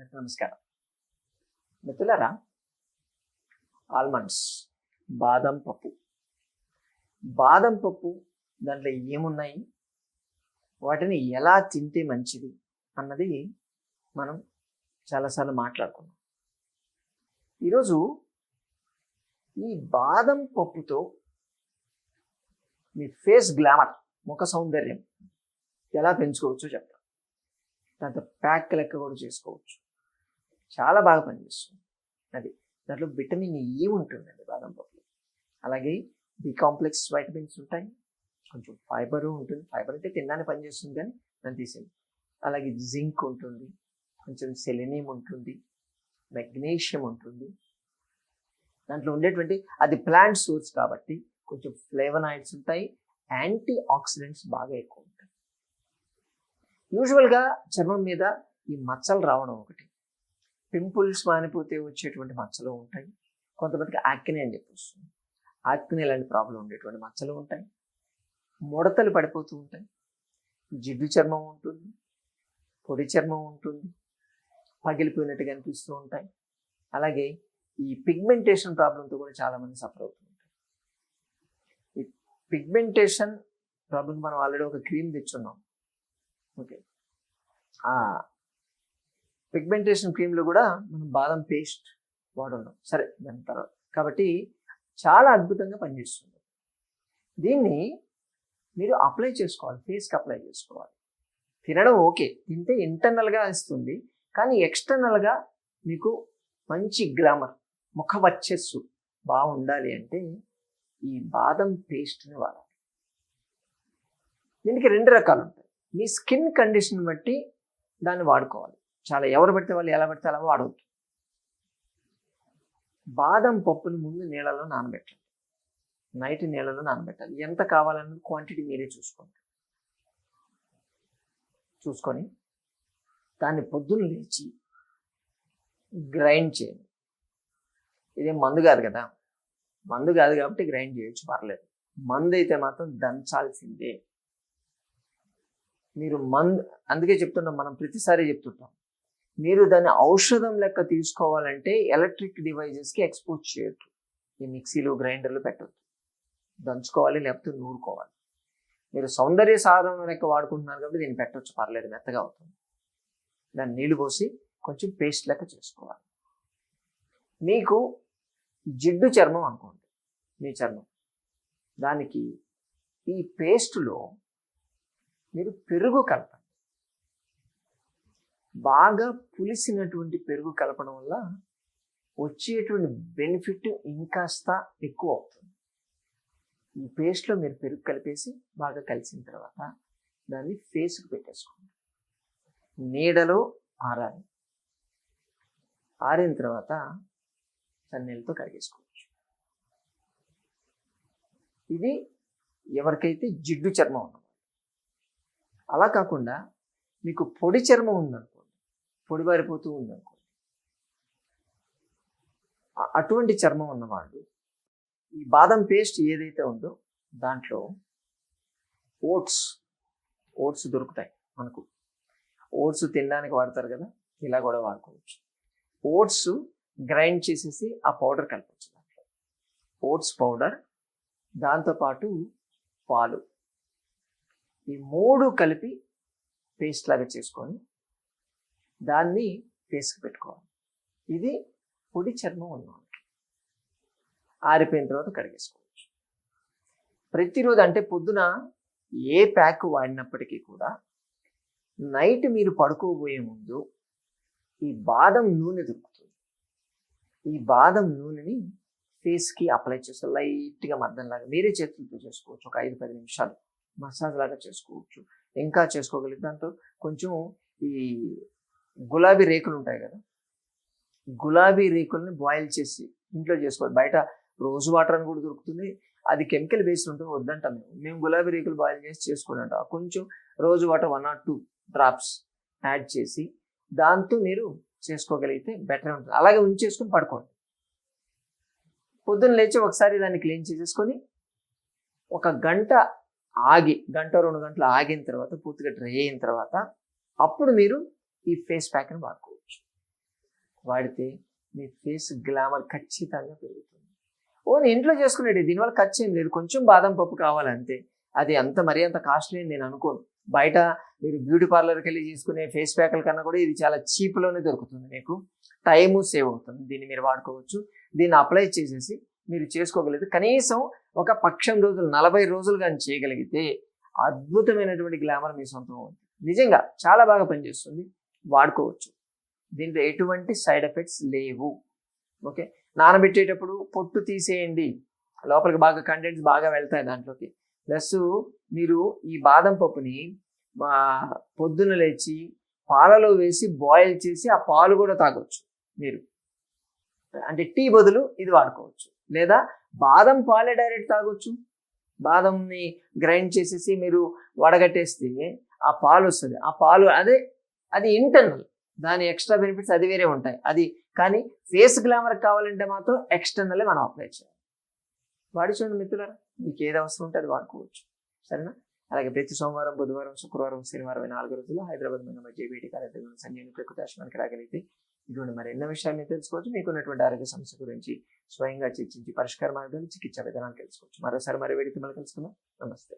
అందరికీ నమస్కారం. మిత్రులారా ఆల్మండ్స్ బాదం పప్పు. బాదం పప్పు దాంట్లో ఏమున్నాయి? వాటిని ఎలా తింటే మంచిది అన్నది మనం చాలాసార్లు మాట్లాడుకున్నాం. ఈరోజు ఈ బాదం పప్పుతో మీ ఫేస్ గ్లామర్ ముఖ సౌందర్యం ఎలా పెంచుకోవచ్చో చెప్తాను దాంతో ప్యాక్ లెక్క కూడా చేసుకోవచ్చు. చాలా బాగా పనిచేస్తుంది. అది. దాంట్లో విటమిన్ ఈ ఉంటుందండి బాదం పప్పులో అలాగే బి కాంప్లెక్స్ వైటమిన్స్ ఉంటాయి. కొంచెం ఫైబర్ ఉంటుంది. ఫైబర్ అంటే తిన్నానే పనిచేస్తుంది కానీ దాన్ని తీసేది అలాగే జింక్ ఉంటుంది. కొంచెం సెలెనియం ఉంటుంది. మెగ్నీషియం ఉంటుంది. దాంట్లో ఉండేటువంటి అది ప్లాంట్ సోర్స్ కాబట్టి కొంచెం ఫ్లేవనాయిడ్స్ ఉంటాయి. యాంటీ ఆక్సిడెంట్స్ బాగా ఎక్కువ ఉంటాయి. యూజువల్గా చర్మం మీద ఈ మచ్చలు రావడం ఒకటి. పింపుల్స్ మానిపోతే వచ్చేటువంటి మచ్చలు ఉంటాయి. కొంతమందికి యాక్నే అని చెప్పి వస్తుంది యాక్నే లాంటి ప్రాబ్లం ఉండేటువంటి మచ్చలు ఉంటాయి. ముడతలు పడిపోతూ ఉంటాయి. జిడ్డు చర్మం ఉంటుంది. పొడి చర్మం ఉంటుంది. పగిలిపోయినట్టుగా అనిపిస్తూ ఉంటాయి. అలాగే ఈ పిగ్మెంటేషన్ ప్రాబ్లంతో కూడా చాలామంది సఫర్ అవుతూ ఉంటారు. ఈ పిగ్మెంటేషన్ ప్రాబ్లం మనం ఆల్రెడీ ఒక క్రీమ్ తెచ్చున్నాం. ఓకే. పిగ్మెంటేషన్ క్రీమ్లో కూడా మనం బాదం పేస్ట్ వాడడం సరే దాని తర్వాత. కాబట్టి చాలా అద్భుతంగా పనిచేస్తుంది. దీన్ని మీరు అప్లై చేసుకోవాలి ఫేస్కి అప్లై చేసుకోవాలి. తినడం ఓకే తింటే ఇంటర్నల్గా ఇస్తుంది. కానీ ఎక్స్టర్నల్గా మీకు మంచి గ్లామర్ ముఖ వచ్చస్సు బాగుండాలి అంటే ఈ బాదం పేస్ట్ని వాడాలి. దీనికి రెండు రకాలు ఉంటాయి. మీ స్కిన్ కండిషన్ బట్టి దాన్ని వాడుకోవాలి. చాలా ఎవరు పెడితే వాళ్ళు ఎలా పెడితే అలా వాడవద్దు. బాదం పప్పుని ముందు నీళ్ళలో నానబెట్టాలి. నైట్ నీళ్ళలో నానబెట్టాలి. ఎంత కావాలన్నది క్వాంటిటీ మీరే చూసుకోండి. చూసుకొని దాన్ని పొద్దున్న లేచి గ్రైండ్ చేయండి. ఇదేం మందు కాదు కదా? మందు కాదు కాబట్టి గ్రైండ్ చేయొచ్చు పర్లేదు. మందు అయితే మాత్రం దంచాల్సిందే. మీరు మందు అందుకే చెప్తున్నాం మనం ప్రతిసారి చెప్తుంటాం. మీరు దాన్ని ఔషధం లెక్క తీసుకోవాలంటే ఎలక్ట్రిక్ డివైజెస్కి ఎక్స్పోజ్ చేయొద్దు. ఈ మిక్సీలు గ్రైండర్లు పెట్టద్దు. దంచుకోవాలి లేకపోతే నూరుకోవాలి. మీరు సౌందర్య సాధనం లెక్క వాడుకుంటున్నారు కాబట్టి దీన్ని పెట్టవచ్చు పర్లేదు మెత్తగా అవుతుంది. దాన్ని నీళ్ళు పోసి కొంచెం పేస్ట్ లెక్క చేసుకోవాలి. మీకు జిడ్డు చర్మం అనుకోండి. మీ చర్మం. దానికి ఈ పేస్టులో మీరు పెరుగు కలపండి. బాగా పులిసినటువంటి పెరుగు కలపడం వల్ల వచ్చేటువంటి బెనిఫిట్ ఇంకాస్త ఎక్కువ అవుతుంది. ఈ పేస్ట్లో మీరు పెరుగు కలిపేసి బాగా కలిసిన తర్వాత దాన్ని ఫేస్కి పెట్టేసుకోండి. నీడలో ఆరాలి. ఆరిన తర్వాత సన్నీళ్ళతో కడిగేసుకోవచ్చు. ఇది ఎవరికైతే జిడ్డు చర్మం ఉన్నది అలా కాకుండా మీకు పొడి చర్మం ఉందనుకో పొడిబారిపోతూ ఉందనుకో ఉందనుకోండి అటువంటి చర్మం ఉన్నవాళ్ళు ఈ బాదం పేస్ట్ ఏదైతే ఉందో దాంట్లో ఓట్స్ ఓట్స్ దొరుకుతాయి మనకు. ఓట్స్ తినడానికి వాడతారు కదా ఇలా కూడా వాడుకోవచ్చు. ఓట్స్ గ్రైండ్ చేసేసి ఆ పౌడర్ కలపచ్చు దాంట్లో. ఓట్స్ పౌడర్ దాంతోపాటు పాలు. ఈ మూడు కలిపి పేస్ట్ లాగా చేసుకొని దాన్ని ఫేస్కి పెట్టుకోవాలి. ఇది పొడి చర్మం ఉన్న వాళ్ళకి ఆరిపోయిన తర్వాత కడిగేసుకోవచ్చు. ప్రతిరోజు అంటే పొద్దున ఏ ప్యాక్ వాడినప్పటికీ కూడా నైట్ మీరు పడుకోబోయే ముందు ఈ బాదం నూనె దొరుకుతుంది. ఈ బాదం నూనెని ఫేస్కి అప్లై చేస్తే లైట్గా మర్దంలాగా మీరే చేతులతో చేసుకోవచ్చు. ఒక ఐదు పది నిమిషాలు మసాజ్ లాగా చేసుకోవచ్చు. ఇంకా చేసుకోగలిగితే దాంట్లో కొంచెం ఈ గులాబీ రేకులు ఉంటాయి కదా. గులాబీ రేకుల్ని బాయిల్ చేసి ఇంట్లో చేసుకోవాలి. బయట రోజు వాటర్ అని కూడా దొరుకుతుంది. అది కెమికల్ బేస్డ్ ఉంటుంది వద్దంటాం మేము. మేము గులాబీ రేకులు బాయిల్ చేసి చేసుకోవాలంట. కొంచెం రోజు water one or two drops add చేసి దాంతో మీరు చేసుకోగలిగితే బెటర్ ఉంటుంది. అలాగే ఉంచేసుకొని పడుకోండి. పొద్దున్న లేచి ఒకసారి దాన్ని క్లీన్ చేసేసుకొని ఒక గంట ఆగి గంట రెండు గంటలు ఆగిన తర్వాత పూర్తిగా డ్రై అయిన తర్వాత అప్పుడు మీరు ఈ ఫేస్ ప్యాక్ని వాడుకోవచ్చు. వాడితే మీ ఫేస్ గ్లామర్ ఖచ్చితంగా పెరుగుతుంది. ఓన్ ఇంట్లో చేసుకునేది దీనివల్ల ఖర్చు ఏం లేదు. కొంచెం బాదం పప్పు కావాలంతే అది అంత మరీ అంత కాస్ట్లీ అని నేను అనుకోను. బయట మీరు బ్యూటీ పార్లర్కి వెళ్ళి తీసుకునే ఫేస్ ప్యాక్ల కన్నా కూడా ఇది చాలా చీప్లోనే దొరుకుతుంది మీకు. టైము సేవ్ అవుతుంది. దీన్ని మీరు వాడుకోవచ్చు. దీన్ని అప్లై చేసేసి మీరు చేసుకోగలిగితే కనీసం ఒక పక్షం రోజులు నలభై రోజులు కానీ చేయగలిగితే అద్భుతమైనటువంటి గ్లామర్ మీ సొంతం అవుతుంది. నిజంగా చాలా బాగా పనిచేస్తుంది. వాడుకోవచ్చు. దీంట్లో ఎటువంటి సైడ్ ఎఫెక్ట్స్ లేవు. ఓకే? నానబెట్టేటప్పుడు పొట్టు తీసేయండి. లోపలికి బాగా కంటెంట్స్ బాగా వెళ్తాయి దాంట్లోకి. ప్లస్ మీరు ఈ బాదం పప్పుని మా పొద్దున లేచి పాలలో వేసి బాయిల్ చేసి ఆ పాలు కూడా తాగొచ్చు మీరు. అంటే టీ బదులు ఇది వాడుకోవచ్చు. లేదా బాదం పాలే డైరెక్ట్ తాగొచ్చు. బాదంని గ్రైండ్ చేసేసి మీరు వడగట్టేస్తే ఆ పాలు వస్తుంది. ఆ పాలు అదే అది ఇంటర్నల్ దాని ఎక్స్ట్రా బెనిఫిట్స్ అది వేరే ఉంటాయి. అది కానీ ఫేస్ గ్లామర్ కావాలంటే మాత్రం ఎక్స్టర్నలే మనం అప్లై చేయాలి. వాడి చూడండి మిత్రులారా మీకు ఏది అవసరం ఉంటే అది వాడుకోవచ్చు. సరేనా? అలాగే ప్రతి సోమవారం బుధవారం శుక్రవారం శనివారం నాలుగు రోజులు హైదరాబాద్ మన జేబీటీ కార్యక్రమం సంజయ్ ప్రకృతాశ్రమానికి రాగలిగితే ఇటువంటి మరి ఎన్నో విషయాలు తెలుసుకోవచ్చు. మీకున్నటువంటి ఆరోగ్య సమస్య గురించి స్వయంగా చర్చించి పరిష్కార మార్గాలు చికిత్సా విధానాలు తెలుసుకోవచ్చు. మరోసారి మరి వేడికి మళ్ళీ కలుసుకుందాం. నమస్తే.